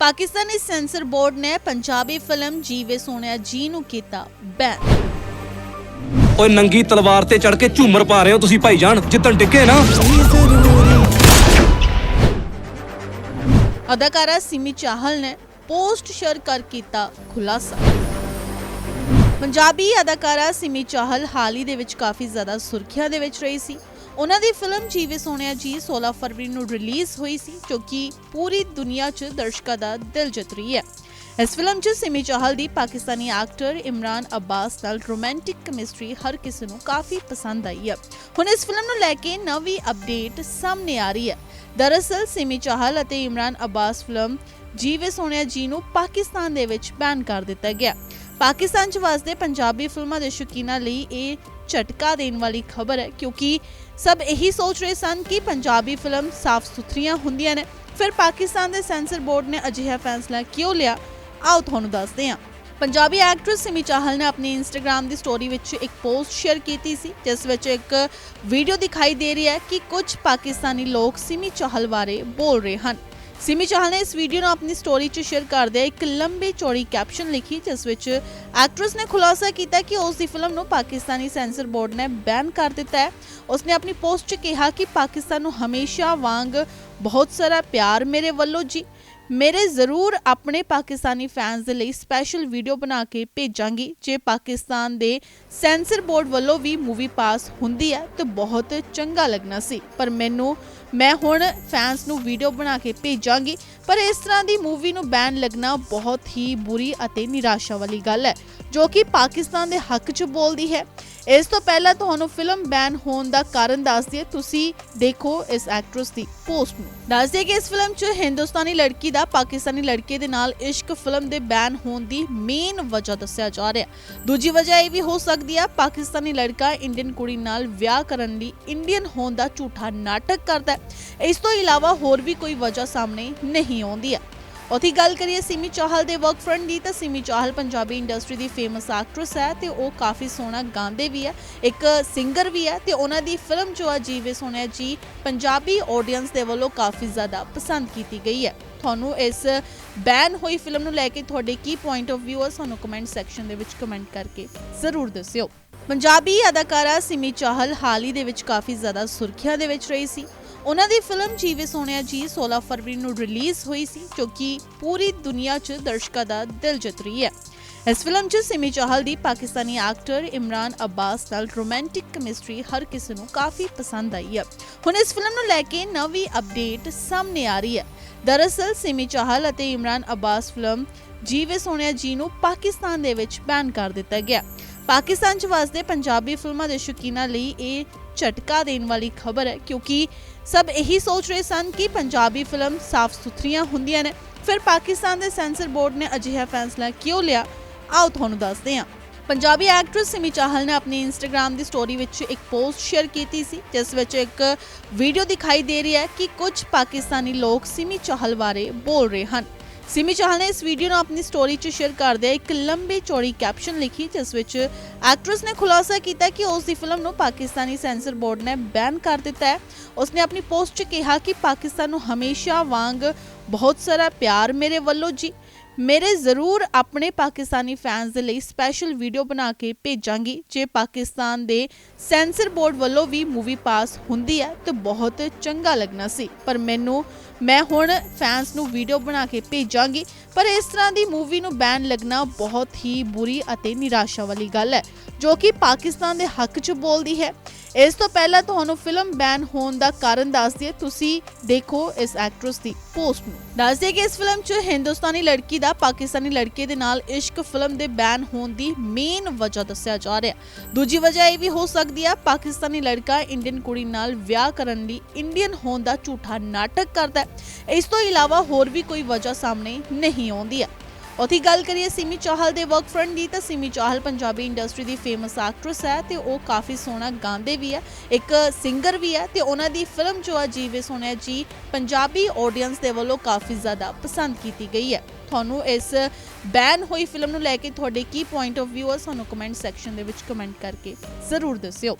Pakistani censor board ਨੇ Punjabi film ਜੀਵੇ ਸੋਹਣਿਆ ਜੀ ਨੂੰ ਕੀਤਾ ਬੈਨ। ਓਏ ਨੰਗੀ ਤਲਵਾਰ ਤੇ ਚੜ ਕੇ ਝੂਮਰ ਪਾ ਰਹੇ ਹੋ ਤੁਸੀਂ ਭਾਈਜਾਨ ਜਿੱਤਣ ਟਿੱਕੇ ਨਾ। ਅਦਾਕਾਰਾ ਸਿਮੀ ਚਾਹਲ ਨੇ ਪੋਸਟ ਸ਼ੇਅਰ ਕਰ ਕੀਤਾ ਖੁਲਾਸਾ। ਪੰਜਾਬੀ ਅਦਾਕਾਰਾ ਸਿਮੀ ਚਾਹਲ ਹਾਲ ਹੀ ਦੇ ਵਿੱਚ ਕਾਫੀ ਜ਼ਿਆਦਾ ਸੁਰਖੀਆਂ ਦੇ ਵਿੱਚ ਰਹੀ ਸੀ। ਉਹਨਾਂ ਦੀ ਫਿਲਮ ਜੀਵੇ ਸੋਹਣਿਆ ਜੀ 16 ਫਰਵਰੀ ਨੂੰ ਰਿਲੀਜ਼ ਹੋਈ ਸੀ, ਜੋ ਕਿ ਪੂਰੀ ਦੁਨੀਆ 'ਚ ਦਰਸ਼ਕਾਂ ਦਾ ਦਿਲ ਜਿੱਤ ਰਹੀ ਹੈ। ਇਸ ਫਿਲਮ 'ਚ ਸਿਮੀ ਚਾਹਲ ਦੀ ਪਾਕਿਸਤਾਨੀ ਐਕਟਰ ਇਮਰਾਨ ਅਬਾਸ ਨਾਲ ਰੋਮਾਂਟਿਕ ਕੈਮਿਸਟਰੀ ਹਰ ਕਿਸੇ ਨੂੰ ਕਾਫੀ ਪਸੰਦ ਆਈ ਹੈ। ਹੁਣ ਇਸ ਫਿਲਮ ਨੂੰ ਲੈ ਕੇ ਨਵੀਂ ਅਪਡੇਟ ਸਾਹਮਣੇ ਆ ਰਹੀ ਹੈ। ਦਰਅਸਲ ਸਿਮੀ ਚਾਹਲ ਅਤੇ ਇਮਰਾਨ ਅਬਾਸ ਫਿਲਮ ਜੀਵੇ ਸੋਹਣਿਆ ਜੀ ਨੂੰ ਪਾਕਿਸਤਾਨ ਦੇ ਵਿੱਚ ਬੈਨ ਕਰ ਦਿੱਤਾ ਗਿਆ। ਪਾਕਿਸਤਾਨ 'ਚ ਵਸਦੇ ਪੰਜਾਬੀ ਫਿਲਮਾਂ ਦੇ ਸ਼ੌਕੀਨਾਂ ਲਈ ਇਹ ਝਟਕਾ ਦੇਣ ਵਾਲੀ ਖਬਰ ਹੈ, ਕਿਉਂਕਿ ਸਭ ਇਹੀ ਸੋਚ ਰਹੇ ਸਨ ਕਿ ਪੰਜਾਬੀ ਫਿਲਮ ਸਾਫ਼ ਸੁਥਰੀਆਂ ਹੁੰਦੀਆਂ ਨੇ। ਫਿਰ ਪਾਕਿਸਤਾਨ ਦੇ ਸੈਂਸਰ ਬੋਰਡ ਨੇ ਅਜਿਹਾ ਫੈਸਲਾ ਕਿਉਂ ਲਿਆ? ਆਓ ਤੁਹਾਨੂੰ ਦੱਸਦੇ ਹਾਂ। ਪੰਜਾਬੀ ਐਕਟਰੈਸ ਸਿਮੀ ਚਾਹਲ ਨੇ ਆਪਣੀ ਇੰਸਟਾਗ੍ਰam ਦੀ ਸਟੋਰੀ ਵਿੱਚ ਇੱਕ ਪੋਸਟ ਸ਼ੇਅਰ ਕੀਤੀ ਸੀ, ਜਿਸ ਵਿੱਚ ਇੱਕ ਵੀਡੀਓ ਦਿਖਾਈ ਦੇ ਰਹੀ ਹੈ ਕਿ ਕੁਝ ਪਾਕਿਸਤਾਨੀ ਲੋਕ ਸਿਮੀ ਚਾਹਲ ਬਾਰੇ ਬੋਲ ਰਹੇ ਹਨ। ਸਿਮੀ ਚਾਹਲ ਨੇ ਇਸ ਵੀਡੀਓ ਨੂੰ ਆਪਣੀ ਸਟੋਰੀ 'ਚ ਸ਼ੇਅਰ ਕਰਦਿਆਂ ਇੱਕ ਲੰਬੀ ਚੌੜੀ ਕੈਪਸ਼ਨ ਲਿਖੀ, ਜਿਸ ਵਿੱਚ ਐਕਟਰੈਸ ਨੇ ਖੁਲਾਸਾ ਕੀਤਾ ਕਿ ਉਸ ਦੀ ਫਿਲਮ ਨੂੰ ਪਾਕਿਸਤਾਨੀ ਸੈਂਸਰ ਬੋਰਡ ਨੇ ਬੈਨ ਕਰ ਦਿੱਤਾ ਹੈ। ਉਸਨੇ ਆਪਣੀ ਪੋਸਟ 'ਚ ਕਿਹਾ ਕਿ ਪਾਕਿਸਤਾਨ ਨੂੰ ਹਮੇਸ਼ਾ ਵਾਂਗ ਬਹੁਤ ਸਾਰਾ ਪਿਆਰ ਮੇਰੇ ਵੱਲੋਂ ਜੀ। ਮੇਰੇ ਜ਼ਰੂਰ ਆਪਣੇ ਪਾਕਿਸਤਾਨੀ ਫੈਨਸ ਦੇ ਲਈ ਸਪੈਸ਼ਲ ਵੀਡੀਓ ਬਣਾ ਕੇ ਭੇਜਾਂਗੀ। ਜੇ ਪਾਕਿਸਤਾਨ ਦੇ ਸੈਂਸਰ ਬੋਰਡ ਵੱਲੋਂ ਵੀ ਮੂਵੀ ਪਾਸ ਹੁੰਦੀ ਹੈ, ਤਾਂ ਬਹੁਤ ਚੰਗਾ ਲੱਗਣਾ ਸੀ। ਪਰ ਮੈਨੂੰ, ਮੈਂ ਹੁਣ ਫੈਨਸ ਨੂੰ ਵੀਡੀਓ ਬਣਾ ਕੇ ਭੇਜਾਂਗੀ। ਪਰ ਇਸ ਤਰ੍ਹਾਂ ਦੀ ਮੂਵੀ ਨੂੰ ਬੈਨ ਲੱਗਣਾ ਬਹੁਤ ਹੀ ਬੁਰੀ ਅਤੇ ਨਿਰਾਸ਼ਾ ਵਾਲੀ ਗੱਲ ਹੈ, ਜੋ ਕਿ ਪਾਕਿਸਤਾਨ ਦੇ ਹੱਕ 'ਚ ਬੋਲਦੀ ਹੈ। ਇਸ ਤੋਂ ਪਹਿਲਾਂ ਤੁਹਾਨੂੰ ਫਿਲਮ ਬੈਨ ਹੋਣ ਦਾ ਕਾਰਨ ਦੱਸਦੀ ਦਈਏ, ਤੁਸੀਂ ਦੇਖੋ ਇਸ ਐਕਟਰੈਸ ਦੀ ਪੋਸਟ ਨੂੰ। ਦੱਸ ਕਿ ਇਸ ਫਿਲਮ 'ਚ ਹਿੰਦੁਸਤਾਨੀ ਲੜਕੀ ਦਾ ਪਾਕਿਸਤਾਨੀ ਲੜਕੇ ਦੇ ਨਾਲ ਇਸ਼ਕ ਫਿਲਮ ਦੇ ਬੈਨ ਹੋਣ ਦੀ ਮੇਨ ਵਜ੍ਹਾ ਦੱਸਿਆ ਜਾ ਰਿਹਾ। ਦੂਜੀ ਵਜ੍ਹਾ ਇਹ ਵੀ ਹੋ ਸਕਦੀ ਹੈ ਪਾਕਿਸਤਾਨੀ ਲੜਕਾ ਇੰਡੀਅਨ ਕੁੜੀ ਨਾਲ ਵਿਆਹ ਕਰਨ ਲਈ ਇੰਡੀਅਨ ਹੋਣ ਦਾ ਝੂਠਾ ਨਾਟਕ ਕਰਦਾ ਹੈ। ਇਸ ਤੋਂ ਇਲਾਵਾ ਹੋਰ ਵੀ ਕੋਈ ਵਜ੍ਹਾ ਸਾਹਮਣੇ ਨਹੀਂ ਆਉਂਦੀ ਹੈ ਉਥੇ ਗੱਲ ਕਰੀਏ ਸਿਮੀ ਚਾਹਲ ਦੇ ਵਰਕ ਫਰੰਟ ਦੀ, ਤਾਂ ਸਿਮੀ ਚਾਹਲ ਪੰਜਾਬੀ ਇੰਡਸਟਰੀ ਦੀ ਫੇਮਸ ਐਕਟਰੈਸ ਹੈ ਤੇ ਉਹ ਕਾਫੀ ਸੋਹਣਾ ਗਾਉਂਦੇ ਵੀ ਹੈ, ਇੱਕ ਸਿੰਗਰ ਵੀ ਹੈ ਤੇ ਉਹਨਾਂ ਦੀ ਫਿਲਮ ਜੋ ਆ ਜੀਵੇ ਸੋਹਣਿਆ ਜੀ, ਪੰਜਾਬੀ ਆਡੀਅנס ਦੇ ਵੱਲੋਂ ਕਾਫੀ ਜ਼ਿਆਦਾ ਪਸੰਦ ਕੀਤੀ ਗਈ ਹੈ। ਤੁਹਾਨੂੰ ਇਸ ਬੈਨ ਹੋਈ ਫਿਲਮ ਨੂੰ ਲੈ ਕੇ ਤੁਹਾਡੇ ਕੀ ਪੁਆਇੰਟ ਆਫ ਵਿਊ ਹੈ ਸਾਨੂੰ ਕਮੈਂਟ ਸੈਕਸ਼ਨ ਦੇ ਵਿੱਚ ਕਮੈਂਟ ਕਰਕੇ ਜ਼ਰੂਰ ਦੱਸਿਓ। ਪੰਜਾਬੀ ਅਦਾਕਾਰਾ ਸਿਮੀ ਚਾਹਲ ਹਾਲ ਹੀ ਦੇ ਵਿੱਚ ਕਾਫੀ ਜ਼ਿਆਦਾ ਸੁਰਖੀਆਂ ਦੇ ਵਿੱਚ ਰਹੀ ਸੀ। ਉਹਨਾਂ ਦੀ ਫਿਲਮ ਜੀਵੇ ਸੋਹਣਿਆ ਜੀ 16 ਫਰਵਰੀ ਨੂੰ ਰਿਲੀਜ਼ ਹੋਈ ਸੀ, ਜੋ ਕਿ ਪੂਰੀ ਦੁਨੀਆ 'ਚ ਦਰਸ਼ਕਾਂ ਦਾ ਦਿਲ ਜਿੱਤ ਰਹੀ ਹੈ। ਇਸ ਫਿਲਮ 'ਚ ਸਿਮੀ ਚਾਹਲ ਦੀ ਪਾਕਿਸਤਾਨੀ ਐਕਟਰ ਇਮਰਾਨ ਅਬਾਸ ਨਾਲ ਰੋਮਾਂਟਿਕ ਕੈਮਿਸਟਰੀ ਹਰ ਕਿਸੇ ਨੂੰ ਕਾਫੀ ਪਸੰਦ ਆਈ ਹੈ। ਹੁਣ ਇਸ ਫਿਲਮ ਨੂੰ ਲੈ ਕੇ ਨਵੀਂ ਅਪਡੇਟ ਸਾਹਮਣੇ ਆ ਰਹੀ ਹੈ। ਦਰਅਸਲ ਸਿਮੀ ਚਾਹਲ ਅਤੇ ਇਮਰਾਨ ਅਬਾਸ ਫਿਲਮ ਜੀਵੇ ਸੋਹਣਿਆ ਜੀ ਨੂੰ ਪਾਕਿਸਤਾਨ ਦੇ ਵਿੱਚ ਬੈਨ ਕਰ ਦਿੱਤਾ ਗਿਆ। ਪਾਕਿਸਤਾਨ 'ਚ ਵਸਦੇ ਪੰਜਾਬੀ ਫਿਲਮਾਂ ਦੇ ਸ਼ੌਕੀਨਾਂ ਲਈ ਇਹ ਝਟਕਾ ਦੇਣ ਵਾਲੀ ਖਬਰ ਹੈ, ਕਿਉਂਕਿ ਸਭ ਇਹੀ ਸੋਚ ਰਹੇ ਸਨ ਕਿ ਪੰਜਾਬੀ ਫਿਲਮ ਸਾਫ਼ ਸੁਥਰੀਆਂ ਹੁੰਦੀਆਂ ਨੇ। ਫਿਰ ਪਾਕਿਸਤਾਨ ਦੇ ਸੈਂਸਰ ਬੋਰਡ ਨੇ ਅਜਿਹਾ ਫੈਸਲਾ ਕਿਉਂ ਲਿਆ? ਆਓ ਤੁਹਾਨੂੰ ਦੱਸਦੇ ਹਾਂ। ਪੰਜਾਬੀ ਐਕਟਰੈਸ ਸਿਮੀ ਚਾਹਲ ਨੇ ਆਪਣੀ ਇੰਸਟਾਗ੍ਰam ਦੀ ਸਟੋਰੀ ਵਿੱਚ ਇੱਕ ਪੋਸਟ ਸ਼ੇਅਰ ਕੀਤੀ ਸੀ, ਜਿਸ ਵਿੱਚ ਇੱਕ ਵੀਡੀਓ ਦਿਖਾਈ ਦੇ ਰਹੀ ਹੈ ਕਿ ਕੁਝ ਪਾਕਿਸਤਾਨੀ ਲੋਕ ਸਿਮੀ ਚਾਹਲ ਬਾਰੇ ਬੋਲ ਰਹੇ ਹਨ। ਸਿਮੀ ਚਾਹਲ ਨੇ ਇਸ ਵੀਡੀਓ ਨੂੰ ਆਪਣੀ ਸਟੋਰੀ 'ਚ ਸ਼ੇਅਰ ਕਰਦਿਆਂ ਇੱਕ ਲੰਬੀ ਚੌੜੀ ਕੈਪਸ਼ਨ ਲਿਖੀ, ਜਿਸ ਵਿੱਚ ਐਕਟਰੈਸ ਨੇ ਖੁਲਾਸਾ ਕੀਤਾ ਕਿ ਉਸ ਦੀ ਫਿਲਮ ਨੂੰ ਪਾਕਿਸਤਾਨੀ ਸੈਂਸਰ ਬੋਰਡ ਨੇ ਬੈਨ ਕਰ ਦਿੱਤਾ ਹੈ। ਉਸਨੇ ਆਪਣੀ ਪੋਸਟ 'ਚ ਕਿਹਾ ਕਿ ਪਾਕਿਸਤਾਨ ਨੂੰ ਹਮੇਸ਼ਾ ਵਾਂਗ ਬਹੁਤ ਸਾਰਾ ਪਿਆਰ ਮੇਰੇ ਵੱਲੋਂ ਜੀ। ਮੇਰੇ ਜ਼ਰੂਰ ਆਪਣੇ ਪਾਕਿਸਤਾਨੀ ਫੈਨਸ ਦੇ ਲਈ ਸਪੈਸ਼ਲ ਵੀਡੀਓ ਬਣਾ ਕੇ ਭੇਜਾਂਗੀ। ਜੇ ਪਾਕਿਸਤਾਨ ਦੇ ਸੈਂਸਰ ਬੋਰਡ ਵੱਲੋਂ ਵੀ ਮੂਵੀ ਪਾਸ ਹੁੰਦੀ ਹੈ, ਤਾਂ ਬਹੁਤ ਚੰਗਾ ਲੱਗਣਾ ਸੀ। ਪਰ ਮੈਨੂੰ, ਮੈਂ ਹੁਣ ਫੈਨਸ ਨੂੰ ਵੀਡੀਓ ਬਣਾ ਕੇ ਭੇਜਾਂਗੀ। ਪਰ ਇਸ ਤਰ੍ਹਾਂ ਦੀ ਮੂਵੀ ਨੂੰ ਬੈਨ ਲੱਗਣਾ ਬਹੁਤ ਹੀ ਬੁਰੀ ਅਤੇ ਨਿਰਾਸ਼ਾ ਵਾਲੀ ਗੱਲ ਹੈ, ਜੋ ਕਿ ਪਾਕਿਸਤਾਨ ਦੇ ਹੱਕ 'ਚ ਬੋਲਦੀ ਹੈ। ਇਸ ਤੋਂ ਪਹਿਲਾਂ ਤੁਹਾਨੂੰ ਫਿਲਮ ਬੈਨ ਹੋਣ ਦਾ ਕਾਰਨ ਦੱਸ ਦਈਏ ਤੁਸੀਂ ਦੇਖੋ ਇਸ ਐਕਟਰੈਸ ਦੀ ਪੋਸਟ ਨੂੰ। ਦੱਸ ਦਈਏ ਕਿ ਇਸ ਫਿਲਮ 'ਚ ਹਿੰਦੁਸਤਾਨੀ ਲੜਕੀ ਦਾ ਪਾਕਿਸਤਾਨੀ ਲੜਕੇ ਦੇ ਨਾਲ ਇਸ਼ਕ ਫਿਲਮ ਦੇ ਬੈਨ ਹੋਣ ਦੀ ਮੇਨ ਵਜ੍ਹਾ ਦੱਸਿਆ ਜਾ ਰਿਹਾ ਦੂਜੀ ਵਜ੍ਹਾ ਇਹ ਵੀ ਹੋ ਸਕਦੀ ਹੈ, ਪਾਕਿਸਤਾਨੀ ਲੜਕਾ ਇੰਡੀਅਨ ਕੁੜੀ ਨਾਲ ਵਿਆਹ ਕਰਨ ਲਈ ਇੰਡੀਅਨ ਹੋਣ ਦਾ ਝੂਠਾ ਨਾਟਕ ਕਰਦਾ ਹੈ। ਇਸ ਤੋਂ ਇਲਾਵਾ ਹੋਰ ਵੀ ਕੋਈ ਵਜ੍ਹਾ ਸਾਹਮਣੇ ਨਹੀਂ ਆਉਂਦੀ ਹੈ। ਉਥੇ ਗੱਲ ਕਰੀਏ ਸਿਮੀ ਚਾਹਲ ਦੇ ਵਰਕ ਫਰੰਟ ਦੀ, ਤਾਂ ਸਿਮੀ ਚਾਹਲ ਪੰਜਾਬੀ ਇੰਡਸਟਰੀ ਦੀ ਫੇਮਸ ਐਕਟਰੈਸ ਹੈ ਤੇ ਉਹ ਕਾਫੀ ਸੋਹਣਾ ਗਾਉਂਦੇ ਵੀ ਹੈ, ਇੱਕ ਸਿੰਗਰ ਵੀ ਹੈ ਤੇ ਉਹਨਾਂ ਦੀ ਫਿਲਮ ਜੋ ਆ ਜੀਵੇ ਸੋਹਣਿਆ ਜੀ, ਪੰਜਾਬੀ ਆਡੀਅנס ਦੇ ਵੱਲੋਂ ਕਾਫੀ ਜ਼ਿਆਦਾ ਪਸੰਦ ਕੀਤੀ ਗਈ ਹੈ। ਤੁਹਾਨੂੰ ਇਸ ਬੈਨ ਹੋਈ ਫਿਲਮ ਨੂੰ ਲੈ ਕੇ ਤੁਹਾਡੇ ਕੀ ਪੁਆਇੰਟ ਆਫ ਵਿਊ ਹੈ ਸਾਨੂੰ ਕਮੈਂਟ ਸੈਕਸ਼ਨ ਦੇ ਵਿੱਚ ਕਮੈਂਟ ਕਰਕੇ ਜ਼ਰੂਰ ਦੱਸਿਓ।